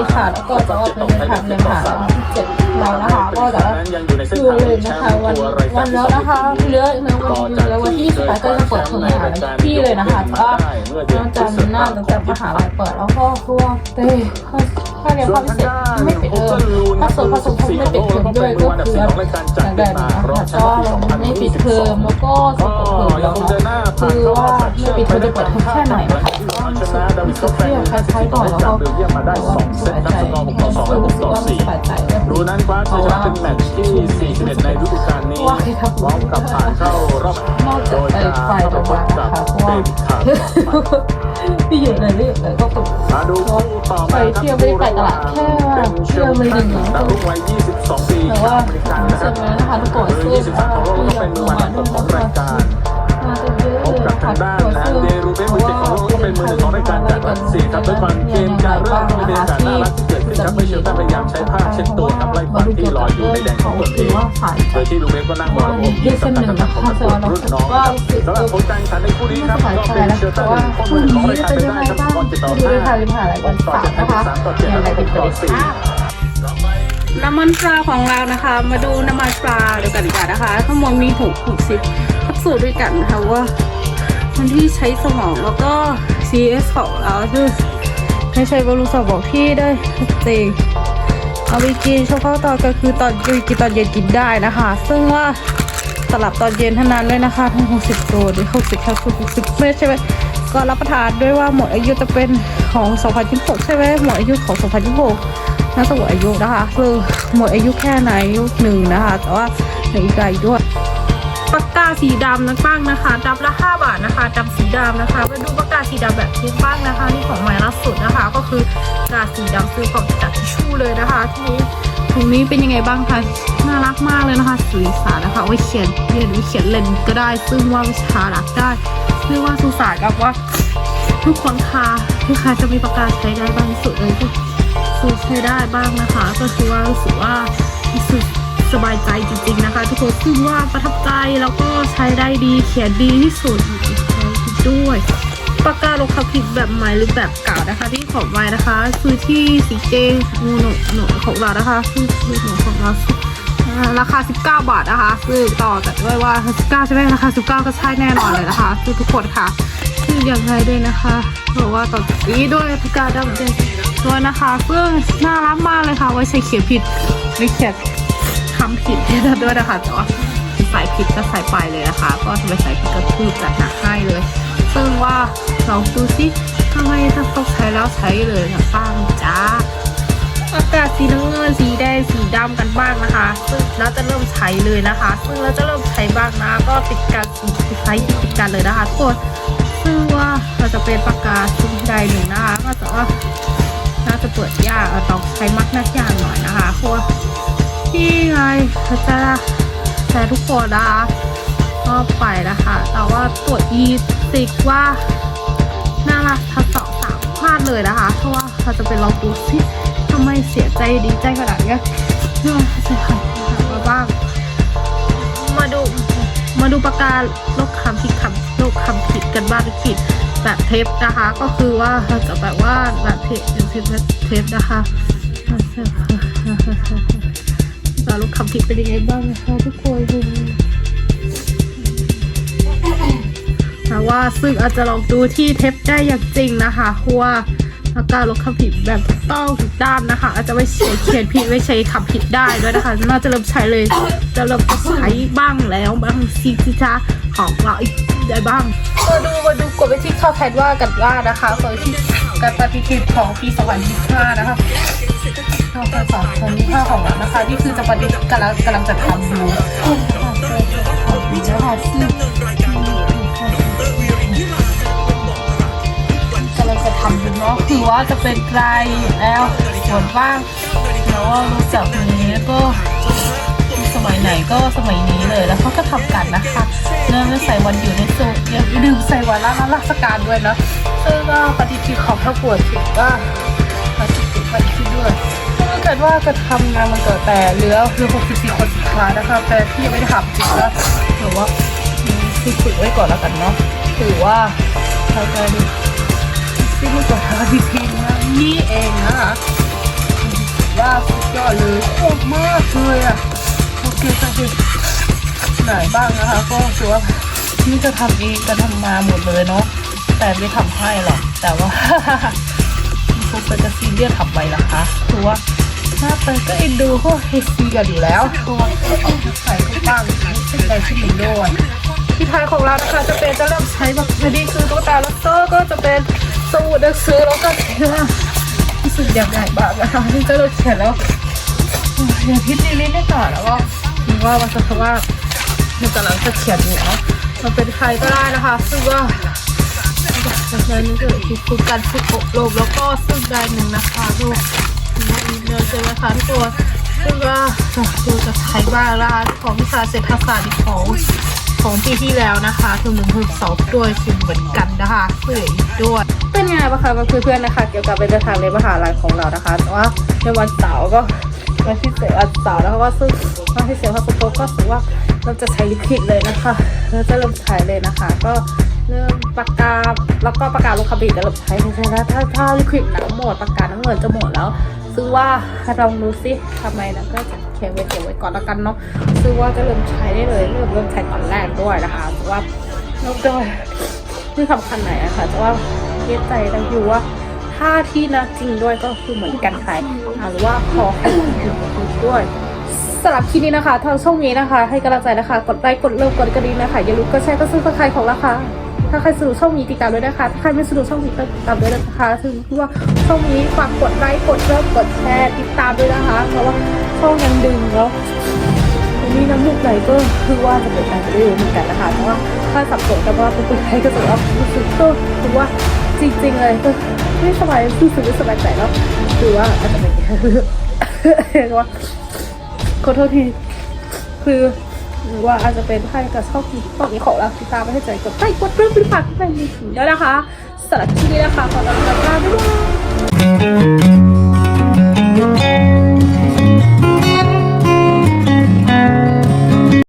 ีค่ะแล้วก็จะเป็นเดินทางเดินทางที่เจ็ดเรานะคะก็จะดูเลยนะคะวันวันแล้วนะคะเหลือในวันนี้เหลือวันที่28ก็จะเปิดเทอมมหาลัยที่เลยนะคะแต่ว่าวันจันทร์หน้าตั้งแต่มหาลัยเปิดแล้วก็คือว่าเต้ถ้าเรียนภาคพิเศษไม่ปิดเทอมถ้าส่วนผสมไม่ปิดเทอมด้วยก็คืออย่างใดนะคะก็ไม่ปิดเทอมแล้วก็สอบเทอมแล้วคือว่าไม่ปิดเทอมจะเปิดเทอมแค่ไหนนะคะ ก็รู้สึกรู้สึกเครียดคล้ายๆก่อนแล้วก็เบลเยียมมาได้สองเซตครับสกอร์หกต่อสองและหกต่อสี่รูนั้นคว้าชัยชนะเป็นแมตช์ที่41ในฤดูกาลนี้ว้ารับพร้อมกับผ่านเข้ารอบโดยการงเข้านะพบเพราะว่ากับเตวิดขาดพี่อยู่เลยรีบเลยก็ตกมาดูคู่ต่อไปเที่ยวไม่ได้ไปตลาดแค่เที่ยวไม่ด้หนึ่งดาวรุ่งวัย22ปีแต่ว่าอเมริกันะคเสรัร็บจแล้วนะคะทุกคนเบอซึ่งร์23ของโลกแล้วก็เป็นมือใหม่ล่าสุดของรายการ พบกับทางด้านคนนะซึ่งเดรูเบนมือเจ็ดของโลกก็เป็นมือหนึ่งของรายการจากรัสเซียครับด้วยความเกมการเริ่มไม่ได้การน่ารักที่เกิดขึ้นครับเมื่อเชลตันพยายามใช้ผ้าเช็ดตัวครับไล่ควันที่ลอยอยู่ในแดงของตนเองว่าสายโดยที่ลูเบนก็นั่งมองโอ้โหกับกกระทำของนักเตะรุ่นน้องสำหรับผลการแข่งขันในคู่นี้ครับสายก็ใจเป็นแล้วเชลเพตันราะว่าข้อพมืรุ่งอของนี้รายจะการเป็นไปยังไงได้ครับบ้างก่อนติดต่อดูห้าเลยค่ะริมหาลัยวันต่อเสาจากร์ไทยนะคะที่สามต่อเจ็ดมีนะอะไรครับเป็นต่อตัวสี่น้ำมันปลาของเรานะคะ มาดูน้ำมันปลาดียวกันดีกว่านะคะทั้งหมดมีหกหกสิบแคปซูลด้วยกันนะคะว่าคนที่ใช้สมองแล้วก็ CS ของเราคือให้ใช้บำรุงสมองที่ได้ชัดเจนเอาไปกินเฉพาะตอนกลางคืนตอนกินตอนเย็นกินได้นะคะ ซึ่งว่าสลับตอนเย็นเท่านั้นด้วยนะคะทั้ง60ตัวหรือ60แคปซูล60เม็ดใช่ไหมก็รับประทานด้วยว่าหมดอายุจะเป็นของ 2026 ใช่ไหมหมดอายุของ 2026น่าจะหมดอายุนะคะคือหมดอายุแค่ไหนอายุหนึ่งนะคะ แต่ว่าในอีกอายุด้วย ปากกาสีดำนะบ้างนะคะดับละ 5 บาทนะคะดำสีดำนะคะไปดูปากกาสีดำแบบเทียบบ้างนะคะนี่ของใหม่ล่าสุดนะคะ ก็คือปากกาสีดำซื้อของจากทิชชู่เลยนะคะ ทีนี้ถุงนี้เป็นยังไงบ้างคะน่ารักมากเลยนะคะสีสารนะคะไว้เขียนเรียนว้เขียนเลนก็ได้ ซึ่งว่าวิชารักได้เรียกว่าสุสานกับว่าทุกคนค่ะลูกค้าจะมีปากกาใช้ได้บ้างสุดเลยทุกคือใช้ได้บ้างนะคะ ก็คือว่ารู้สึกว่ารู้สึก สบายใจจริงๆนะคะทุกคนซึ่งว่าประทับใจแล้วก็ใช้ได้ดีเขียนดีที่สุดด้วยปากกาลงคำผิดแบบใหม่หรือแบบเก่านะคะ ที่ของไว้นะคะคือที่สีเจงูหนูหนูของเรานะคะคือหนูของเราราคา 19 บาทนะคะซึ่งต่อแต่ด้วยว่า 19 ใช่ไหมราคา 19 ก็ใช่แน่นอนเลยนะคะคือทุกคนค่ะคืออย่างไรด้วยนะคะเพราะว่าตอนนี้ด้วยปากกาดำเด่นด้วยนะคะซึ่งน่ารักมากเลยค่ะไว้ใช้เขียนผิดไม่เขียน ผิดด้วยนะคะแต่ว่าใส่ผิดก็ใส่ไปเลยนะคะ ก็ทำไมใส่ผิดก็คือจัดหนักให้เลย ซึ่งว่าลองดูสิทำไมถ้าต้องใช้แล้วใช้เลยนะป้างจ้าอากาศสีน้ำเงินสีแดงสีดำกันบ้างนะคะ ซึ่งเราจะเริ่มใช้เลยนะคะ ซึ่งเราจะเริ่มใช้บ้างนะ ก็ติดกันติดใช้ติดกันเลยนะคะทุกคนซึ่งว่าเราจะเป็นปากกาชิ้นใดหนึ่งนะคะก็จะว่าน่าจะเปิดยากเราต้องใช้มักหน้ายากหน่อยนะคะเพราะ ที่ไงเราจะแต่ทุกคนนะคะก็ไปนะคะแต่ว่าตัวอีติกว่าน่ารักทั้งสองสามพลาดเลยนะคะ เพราะว่าเราจะไปลองดูสิทำไมเสียใจดีใจขนาดนี้เรื่องใส่ขันมาบ้าง มาดูมาดูประกาโลกคำผิดคำโลกคำผิดกันบ้างผิดแบบเทปนะคะ ก็คือว่าเราจะแบบว่าแบบเทปเทปเทปนะคะ การลูกคำผิดเป็นยังไงบ้างนะคะทุกคนแต่ว่าซึ่งอาจจะลองดูที่เทปได้อย่างจริงนะคะเพราะว่าอาการลบคำผิดแบบต้องถูกด้านนะคะ อาจจะไม่ใช้เขียนผิดไม่ใช้คำผิดได้ด้วยนะคะน่าจะเริ่มใช้เลยจะเริ่มใช้บ้างแล้วบางซีซิจ้าของเราอีกได้บ้างมาดูมาดูกดไปที่ข้าแทว่ากันว่านะคะกดไปที่การปฏิทินของปี2025นะคะ เข้าไปสองคนที่ห้าของเรานะคะ นี่คือจะปฏิกำลังกำลังจะทำดูนะคะซึ่กำลังจะทำอยู่เนาะคือว่าจะเป็นไกลแล้วส่วนบ้างแล้วว่ารู้จักนี้แล้วก็สมัยไหนก็สมัยนี้เลยแล้วเขาก็ทำกันนะคะเนื่องจากใส่วันอยู่ในโซนยังดื่มใส่วันละราชการด้วยเนาะซึ่งก็ปฏิทินของพระปวดถือว่าปฏิทินปฏิทินด้วย เกิดว่าจะทำงานมันเกิดแต่เหลือคือ 64 คนสุดท้ายนะคะ แต่ที่ยังไม่ได้ทำจริงแล้วหรือว่าที่ฝึกไว้ก่อนแล้วกันเนาะถือว่าเข้าใจดีซึ่งเมื่อก่อนทำทีทีนะนี่เองนะคะว่าสุดยอดเลยชอบมากเลยอะโอเคค่ะคือไหนบ้างนะคะ ก็ถือว่านี่จะทำเองจะทำมาหมดเลยเนาะแต่ไม่ทำให้หรอกแต่ว่า คงจะซีเรียสทำไปละคะคือว่าหน้าตาก็เอ็นดูพวกเฮซีกันอยู่แล้วตัวก็ต้งใส่เข้าบ้างเป็นใจที่หนึ่งด้วยที่ท้ายของเรานะคะจะเป็นจะเริ่มใช้แบบไม่ได้ซื้อตุ๊กตาแล้วก็ก็จะเป็นสมุดหนังสือแล้วก็เขียนรู้สึกอย่างใหญ่บ้างนะคะที่จะเริ่มเขียนแล้วอย่างพิดนิดนิดหน่อแล้วก็คิดว่ามันจะเพราะว่ามันกำลังจะเขียนอยู่เนาะมันเป็นใครก็ได้นะคะ ซึ่งว่า จากนั้นก็คือฝึกการฝึกอบรมแล้วก็ซึ่งได้หนึ่งนะคะดูเดินเจอนะคะทุกคนซึ่งว่าดูจะใช้บ้าราของวิชาเศรษฐศาสตร์ของของปีที่แล้วนะคะถึงหนึ่งถึงสองด้วยซึ่งเหมือนกันนะคะเพื่ออีกด้วยเป็นยังไงบ้างคะเพื่อนๆนะคะ เกี่ยวกับเป็นทางในมหาลัยของเรานะคะแต่ว่าในวันเสาร์ก็วันที่เสวันเสาร์นะคะว่าซึ่งวันที่เสียพาสปอร์ตก็ถือว่าเราจะใช้ลิควิดเลยนะคะเราจะเริ่มใช้เลยนะคะ ก็ เริ่มปากกา แล้วก็ปากกาลูกคาบิจะเริ่มใช้ใช่ไหมถ้าถ้าลิควิดน้ำหมดปากกาน้ำเงินจะหมดแล้วซึ่งว่าลองดูซิทำไมนะก็จะเขียนไว้เก็บไว้ก่อนแล้วกันเนาะซึ่งว่าจะเริ่มใช้ได้เลยเริ่มเริ่มใช้ตอนแรกด้วยนะคะเพราะว่าแล้วก็ที่สำคัญไหนอะคะแต่ว่าเทียใจได้อยู่ว่าถ้าที่นะจริงด้วยก็คือเหมือนกันใครอ่าหรือว่าพอให้ถูกด้วยสำหรับคลิปนี้นะคะทางช่องนี้นะคะ ให้กำลังใจนะคะ กดไลค์กดเลิฟกดกระดิ่งนะคะ อย่าลืมกดแชร์ก็ซื้อใครของราคา ถ้าใครสนุกช่องนี้ติดตามด้วยนะคะ ถ้าใครไม่สนุกช่องนี้ก็ติดตามด้วยนะคะถึงว่าช่องนี้ฝากกดไลค์กดเลิฟกดแชร์ติดตามด้วยนะคะ เพราะว่าช่องยังดึงแล้ววันนี้น้ำมูกไหลก็คือว่าจะเป็นการรีวิวเหมือนกันนะคะเพราะว่าถ้าสับสนกันว่าเป็นคนไทยก็จะว่ารู้สึกก็คือว่าจริงๆเลยก็ไม่สบายรู้สึกไม่สบายใจแล้วคือว่าอาจจะเป็นเรียกว่าขอโทษทีคือือว่าอาจจะเป็นไข้กระชอกที่ตองมีของเราติดตามไม่ให้ใจกดไลค์กดเรื่องปินปากไปมีถึงแล้วนะคะสำหรับที่นี้นะคะขอลาไปก่อนบ๊ายบาย